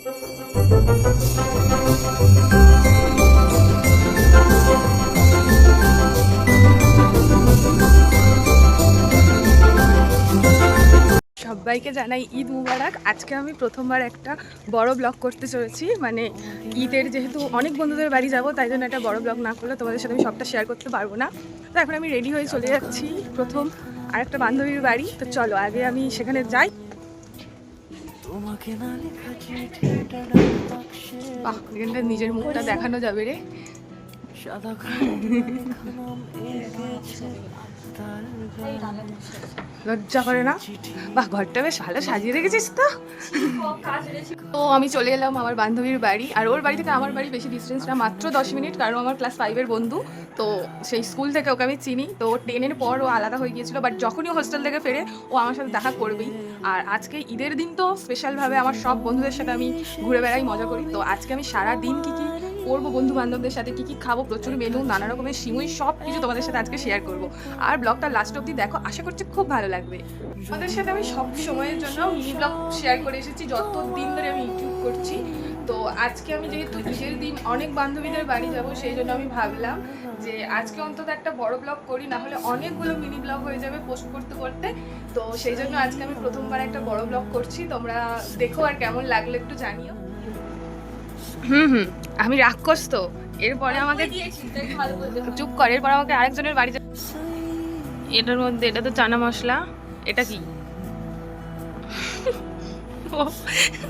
সবাইকে জানাই ঈদ মুবারক। আজকে আমি প্রথমবার একটা বড় ব্লগ করতে চলেছি। মানে ঈদের যেহেতু অনেক বন্ধুদের বাড়ি যাব, তাই জন্য একটা বড় ব্লগ না করলে তোমাদের সাথে আমি সবটা শেয়ার করতে পারব না। তো এখন আমি রেডি হয়ে চলে যাচ্ছি প্রথম আর একটা বান্ধবীর বাড়ি। তো চলো, আগে আমি সেখানে যাই। তোমাকে না লেখা চিঠিটা বাহ এখানটা নিজের মুখটা দেখানো যাবে রে। সাদা লজ্জা করে না? বাহ, ঘরটা বেশ ভালো সাজিয়ে রেখেছিস তো। তো আমি চলে এলাম আমার বান্ধবীর বাড়ি, আর ওর বাড়ি থেকে আমার বাড়ি বেশি ডিস্টেন্স না, মাত্র দশ মিনিট কারণ আমার ক্লাস ফাইভের বন্ধু। তো সেই স্কুল থেকে ওকে আমি চিনি। তো টেনের পর ও আলাদা হয়ে গিয়েছিল বাট যখনই হোস্টেল থেকে ফেরে, ও আমার সাথে দেখা করবেই। আর আজকে ঈদের দিন তো স্পেশালভাবে আমার সব বন্ধুদের সাথে আমি ঘুরে বেড়াই, মজা করি। তো আজকে আমি সারা দিন কী কী করব বন্ধু বান্ধবদের সাথে কী কী খাব, প্রচুর মেনু নানা রকমের সিমুই সব কিছু তোমাদের সাথে আজকে শেয়ার করব। আর ব্লগটা লাস্ট অব্দি দেখো, আশা করছি খুব ভালো লাগবে। তোমাদের সাথে আমি সব সময়ের জন্য মিনি ব্লগ শেয়ার করে এসেছি যত দিন ধরে আমি ইউটিউব করছি। তো আজকে আমি যেহেতু ঈদের দিন অনেক বান্ধবীদের বাড়ি যাব, সেই জন্য আমি ভাবলাম যে আজকে অন্তত একটা বড় ব্লগ করি, না হলে অনেকগুলো মিনি ব্লগ হয়ে যাবে পোস্ট করতে করতে। তো সেই জন্য আজকে আমি প্রথমবার একটা বড় ব্লগ করছি, তোমরা দেখো আর কেমন লাগল একটু জানিও। হুম হুম। আমি রাক্ষস তো। এরপরে আমাকে চুপ কর এরপর আমাকে আরেকজনের বাড়ি এটার মধ্যে এটা তো চানা মশলা। এটা কি?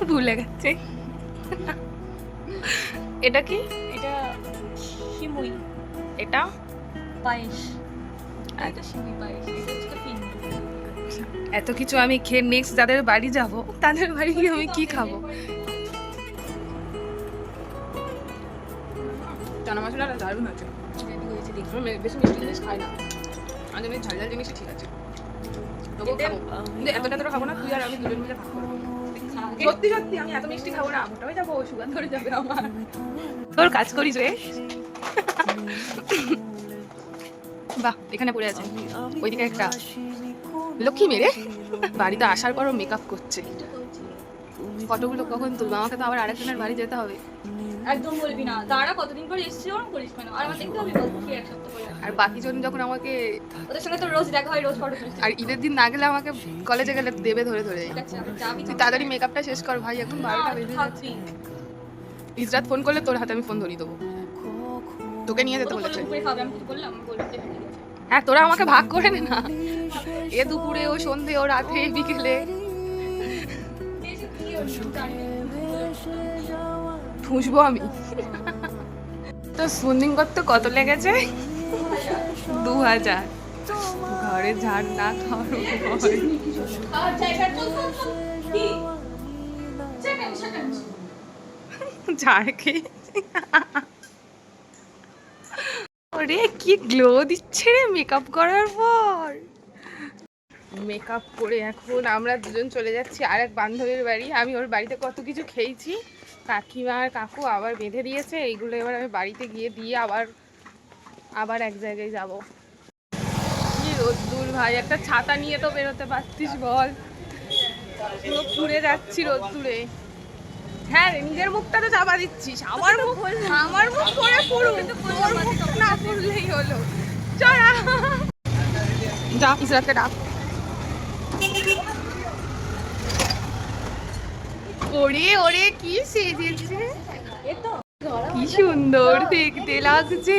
ভুলে গেছে। এটা কি? এটা শিমুই। এটা? পায়েস। এটা শিমুই পায়েস। এটা হচ্ছে পিন্ডি এত কিছু আমি খেয়ে নেক্সট যাদের বাড়ি যাব তাদের বাড়ি গিয়ে আমি কি খাব? চানা মশলাটা দারুণ আছে। বেশি মিষ্টি জিনিস খাই না। আমি ঝাল ঝাল জিনিসই ঠিক আছে। খাব। কিন্তু এতটা খাব না তুই আর আমি দুজন মিলে খাব সত্যি সত্যি আমি এত মিষ্টি খাব না যাব ধরে যাবে আমার। তোর কাজ করিস রে। বাহ এখানে পড়ে আছে। ওইদিকে একটা লক্ষ্মী মেরে বাড়িতে আসার পরও মেকআপ করছে। ফটোগুলো কখন তুলবো? আমাকে তো আবার আরেকজনের বাড়ি যেতে হবে। একদম বলবি না। তারা কতদিন পরে এসেছে ওরকম করিস কেন আর আমার দেখতে হবে বলছি এক সপ্তাহ পরে আর বাকিজন যখন আমাকে ওদের সঙ্গে তো রোজ দেখা হয় রোজ ফটো তুলিস আর ঈদের দিন না গেলে আমাকে কলেজে গেলে দেবে ধরে ধরে। তুই তাড়াতাড়ি মেকআপটা শেষ কর ভাই এখন বারোটা বেজে যাচ্ছে ইজরাত ফোন করলে তোর হাতে আমি ফোন ধরিয়ে দেবো। তোকে নিয়ে যেতে বলেছে। হ্যাঁ। হ্যাঁ তোরা আমাকে ভাগ করে নে না। এ দুপুরে ও সন্ধে ও রাতে বিকেলে। কি জানি। ঠুসবো আমি। তো সুইমিং করতে কত লেগেছে? দু হাজার। ঘরে ঝাড় না খাওয়ার ঝাড় খেয়েছে ওরে, কি গ্লো দিচ্ছে রে মেকআপ করার পর। মেকআপ করে এখন আমরা দুজন চলে যাচ্ছি আর এক বান্ধবীর বাড়ি। আমি ওর বাড়িতে কত কিছু খেয়েছি। কাকিমা আর কাকু আবার বেঁধে দিয়েছে, এইগুলো এবার আমি বাড়িতে গিয়ে দিয়ে আবার আবার এক জায়গায় যাব। রোদ্দুর ভাই, একটা ছাতা নিয়ে তো বেরোতে পারতিস বল। পুরো যাচ্ছি রোদ্দুরে। হ্যাঁ নিজের মুখটা তো চাপা দিচ্ছিস। আমার মুখ আমার মুখ করে পুরো মুখ না পুরলেই হলো। চড়া যা ইসরাতকে ডাক। ওরে ওরে কি সেজেছে? কি সুন্দর দেখতে লাগছে।